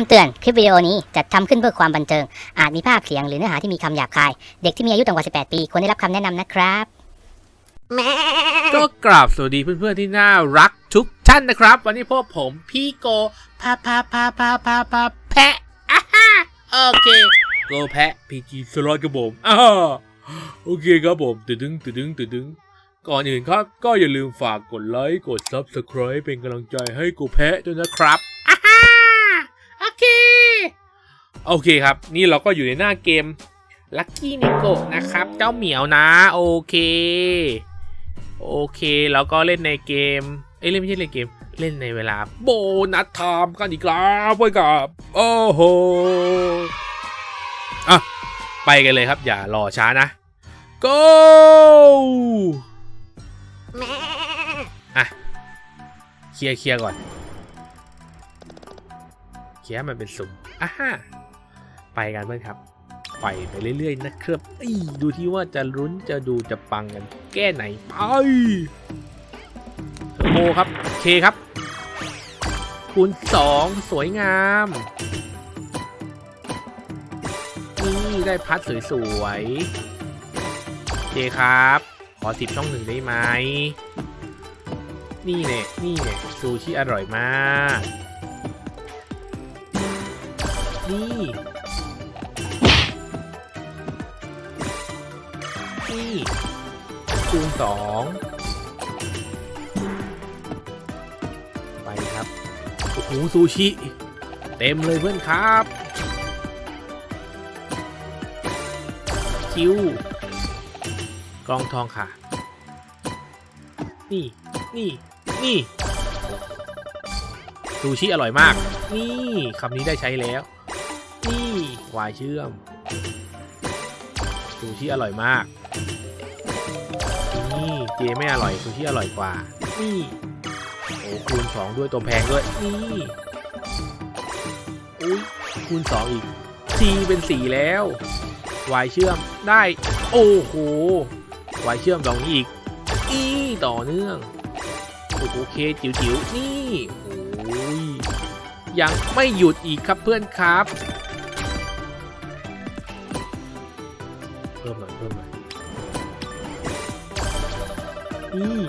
ำเตือน คลิปวิดีโอนี้จัดทำขึ้นเพื่อความบันเทิง อาจมีภาพเสียงหรือเนื้อหาที่มีคำหยาบคาย เด็กที่มีอายุต่ำกว่า 18 ปี ควรได้รับคำแนะนำนะครับ ก็กราบสวัสดีเพื่อนๆที่น่ารักทุกท่านนะครับ วันนี้พวกผมพี่โกพาพาพาพาพาพาแพะอ่าฮะโอเค โกแพะพีจีสล็อตกับผมอ่าโอเคครับผมตึดึงตึดึงตึดึงก่อนอื่นครับก็อย่าลืมฝากกดไลค์กด Subscribe เป็นกำลังใจให้โกแพะด้วยนะครับอ่าฮะโอเค โอเคครับ นี่เราก็อยู่ในหน้าเกม Lucky n i c o นะครับ เจ้าเหมียวนะ โอเค โอเค แล้วก็เล่นในเกม เอ้ยเล่นไม่ใช่เล่นเกม เล่นในเวลา โบนัสไทม์กันอีกแล้วไปกับโอ้โหอะไปกันเลยครับ อย่ารอช้านะ go อะเคลียร์เคลียร์ก่อนเคลียร์มันเป็นสุ่มอะฮะ ไปกันเพื่อนครับ ไปไปเรื่อยๆนะครับดูที่ว่าจะรุ้นจะดูจะปังกันแก้ไหนไปเทอร์โบครับเคครับคูณสองสวยงามนี่ได้พัดสวยๆเคครับ ขอสิบช่องหนึ่งได้ไหมนี่เนี่ยนี่เนี่ยซูชิอร่อยมาก นี่ นี่คูณสองไปครับโอ้โหซูชิ เต็มเลยเพื่อนครับคิวกองทองค่ะ นี่ นี่ นี่ ซูชิอร่อยมาก นี่คำนี้ได้ใช้แล้ว นี่ วายเชื่อม ซูชิอร่อยมาก เจไม่อร่อยซูชิอร่อยกว่า นี่โอ้คูณสองด้วยตัวแพงด้วยนี่อุ้ยคูณสองอีกซีเป็นสี่แล้ววายเชื่อมได้ โอ้โหวายเชื่อมตรงนี้อีกนี่ต่อเนื่องโอ้โหเคจิ๋วจิ๋วๆนี่โอ้ยยังไม่หยุดอีกครับเพื่อนครับเพิ่มหน่อยเพิ่มหน่อย นี่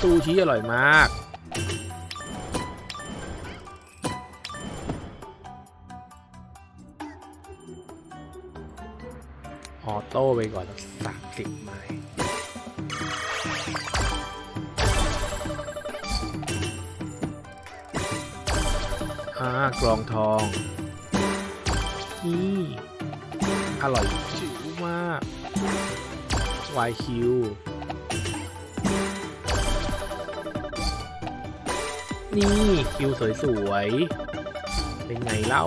ซูชิอร่อยมาก ออโต้ไปก่อนสักสิบไม้ากลองทอง นี่ อร่อยชิวมาก YQ นี่คิวสวยๆ เป็นไงเล่า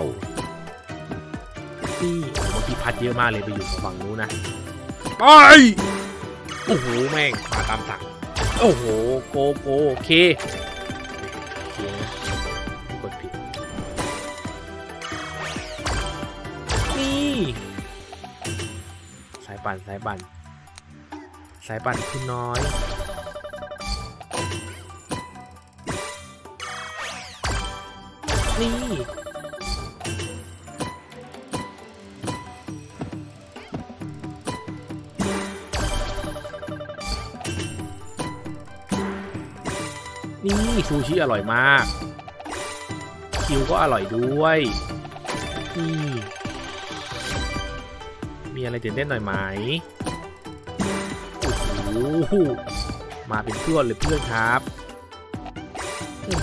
นี่โอ้โหเมื่อกี้พัดเยอะมากเลยไปอยู่ฝั่งนู้นนะ ไป โอ้โห แม่ง มาตามสั่งโอ้โห โกโกโอเค ปั่นสายปั่น สายปั่นคุณน้อย นี่ นี่ซูชิอร่อยมาก คิวก็อร่อยด้วย นี่ อะไรตื่นเต้นหน่อยไหมโอ้โหมาเป็นเพื่อนเลยเพื่อนครับ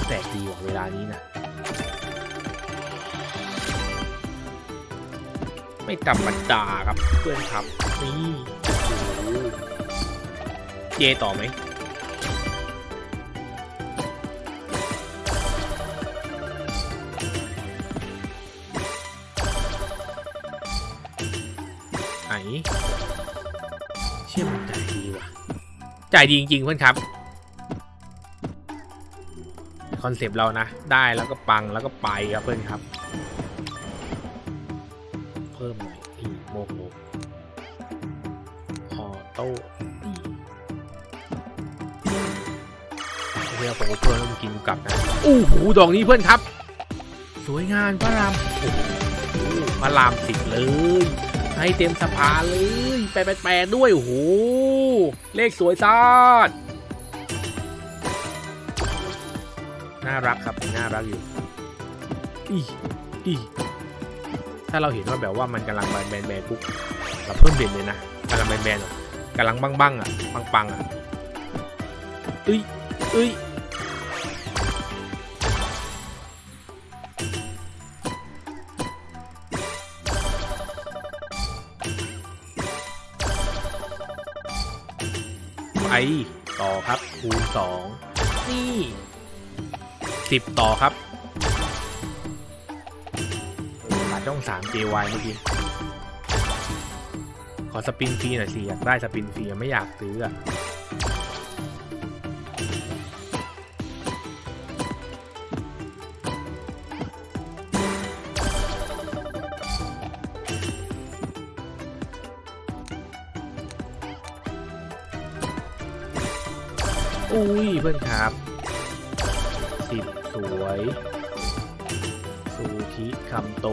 แตกดีว่ะเวลานี้นะไม่ธรรมดาครับเพื่อนครับนี่เจต่อไหม ใจดีจริงๆเพื่อนครับคอนเซปต์เรานะ ได้แล้วก็ปังแล้วก็ไปครับเพื่อนครับ เพิ่มหน่อยอีโมโหออโต้เรียผมเพื่อนต้องกินกลับนะโอ้โหดอกนี้เพื่อนครับ สวยงามพระรามโอ้พระรามสิบเลย ให้เต็มสภาเลยแปดแปดดด้วยโอ้โห เลขสวยซาดน่ารักครับน่ารักอยู่อีอีถ้าเราเห็นว่าแบบว่ามันกำลังแบนแบนแบนปุ๊บเราเพิ่มเด่นเลยนะกำลังแบนแบนกำลังบังบังอะปังปังอะเอ้ยเอ้ย ต่อครับคูณสองนี่สิบต่อครับเออขาดช่องสาม JY เมื่อกี้ขอสปินฟรีหน่อยสิอยากได้สปินฟรีไม่อยากซื้ออะ อุ้ยเพื่อนครับสิบสวยซูคิคำโต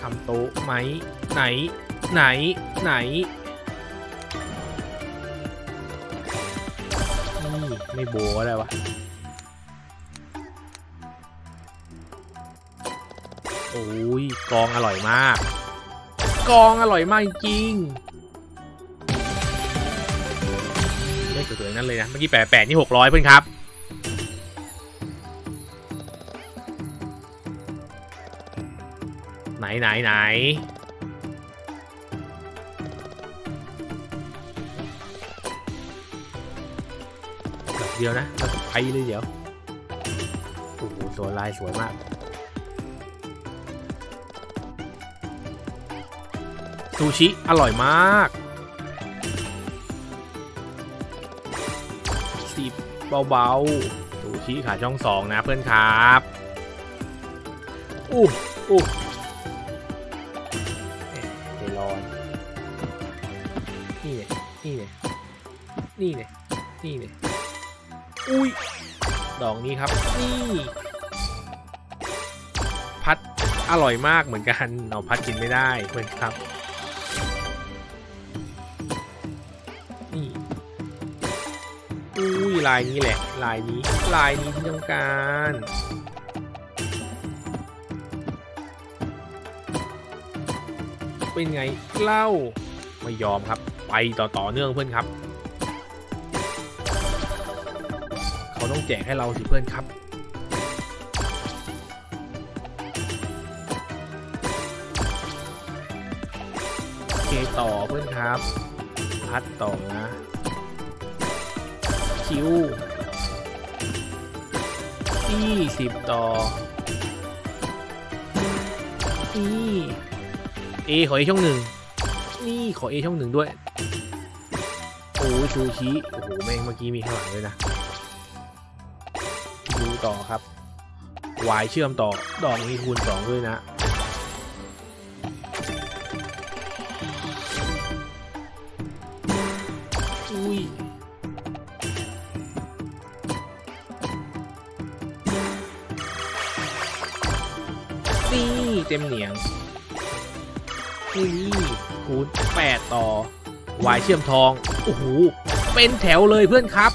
คำโตไหมไหน ไหน ไหนนี่ไม่โบก็ได้วะโอ้ยกองอร่อยมาก กองอร่อยมากจริง สวยๆนั่นเลยนะ เมื่อกี้แปดแปดนี่หกร้อยเพื่อนครับ ไหนไหนไหนแบบเดียวนะแล้วก็ไปเลยเดี๋ยว โอ้โหตัวลายสวยมากซูชิ อร่อยมาก เบาๆซูชิขาช่องสองนะเพื่อนครับอู้อู้เดรอนนี่เนี่ยนี่เนี่ยนี่เนี่ยนี่เนี่ยอุ้ยดอกนี้ครับนี่พัดอร่อยมากเหมือนกันเอาพัดกินไม่ได้เหมือนครับ ลายนี้แหละ ลายนี้ ลายนี้ที่ต้องการเป็นไงเล่าไม่ยอมครับ ไปต่อต่อเนื่องเพื่อนครับ เขาต้องแจกให้เราสิเพื่อนครับ โอเคต่อเพื่อนครับ พัดต่อนะ คิวยี่สิบต่อนี่เอขอเอช่องหนึ่งนี่ขอเอช่องหนึ่งด้วยโอ้ยชูชีโอ้โหแม่งเมื่อกี้มีข้างหลังด้วยนะดูต่อครับวายเชื่อมต่อดอกนี้คูณสองด้วยนะ เต็มเหนียงนี่คูณแปดต่อวายเชื่อมทอง โอ้โห เป็นแถวเลยเพื่อนครับ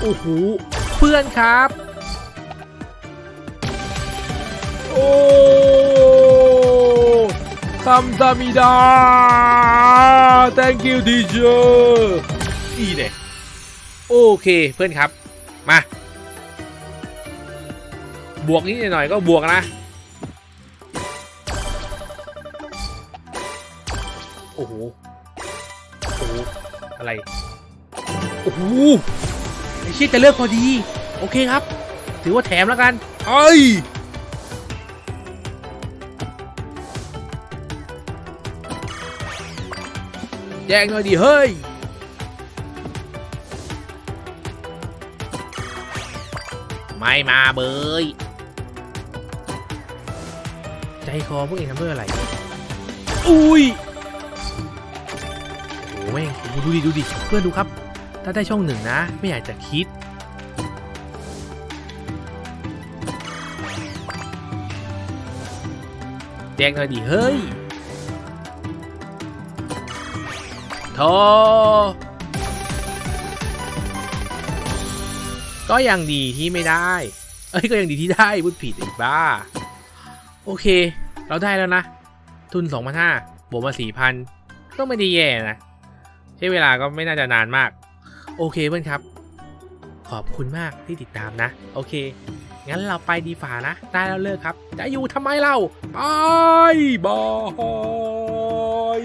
โอ้โห เพื่อนครับ โอ้คัมซามิดา thank you teacher อีเนี่ยโอเคเพื่อนครับ มา บวกนิดหน่อยก็บวกนะ โอ้โหไอเชี่ยจะเลิกพอดี โอเคครับ ถือว่าแถมแล้วกันเอ้ยแจ้งหน่อยดิเฮ้ยไม่มาเบยใจคอพวกเองทำเพื่ออะไร อุ้ยโอ้ แม่งดูดิดูดิเพื่อนดูครับ ถ้าได้ช่องหนึ่งนะ ไม่อยากจะคิดแดงหน่อยดิเฮ้ยโทก็ยังดีที่ไม่ได้ เอ้ยก็ยังดีที่ได้พูดผิดอีกบ้า โอเค เราได้แล้วนะ ทุน 2,500บวกมา4,000 ก็ไม่ได้แย่นะ ที่เวลาก็ไม่น่าจะนานมาก โอเคเพื่อนครับ ขอบคุณมากที่ติดตามนะ โอเค งั้นเราไปดีฝ่านะ ได้แล้วเลิกครับ จะอยู่ทำไมเรา ไปบาย